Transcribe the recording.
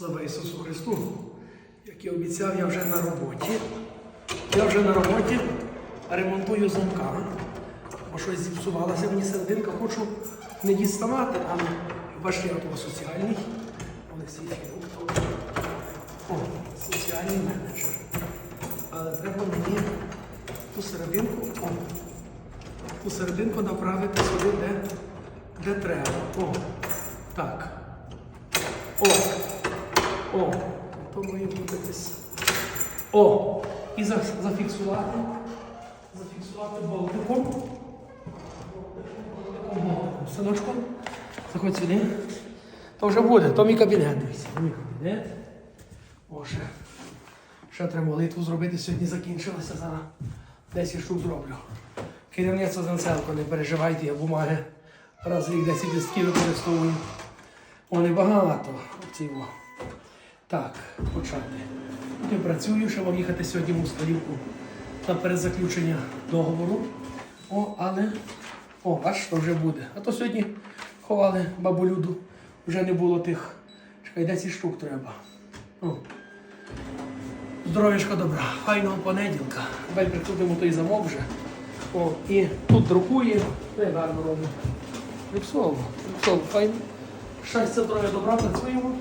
Слава Ісусу Христу! Як я обіцяв, я вже на роботі. Я вже на роботі ремонтую замка. Бо щось зіпсувалося мені серединка, хочу не діставати, але бачите, я тут соціальний. Олексій Філіп. О, соціальний менеджер. Але треба мені ту серединку, о, ту серединку направити сюди, де, де треба. О, так. О! О! Має бути. О! І за- зафіксувати. Зафіксувати болтиком. Синочку. Заходь сюди. То вже буде, то мій кабінет. Дивіться, мій кабінет. О, ще. Треба молитву зробити. Сьогодні закінчилося зараз. 10 штук зроблю. Керівництво Зенцелко, не переживайте, я бумаги раз в рік 10 листків використовую. О, небагато. Цього. Так, почати. Я працюю, ще вам їхати сьогодні в Мусталівку на перезаключення договору. О, але. О, аж то вже буде. А то сьогодні ховали бабу Люду. Вже не було тих. Чекай, 10 штук треба. О. Здоров'ячка добра, файного понеділка. Давай прикрутимо той замок вже. О, і тут друкує, і гарно робить. Рюксово, рюксово, файно. Щастя, здоров'я, добра, працюємо.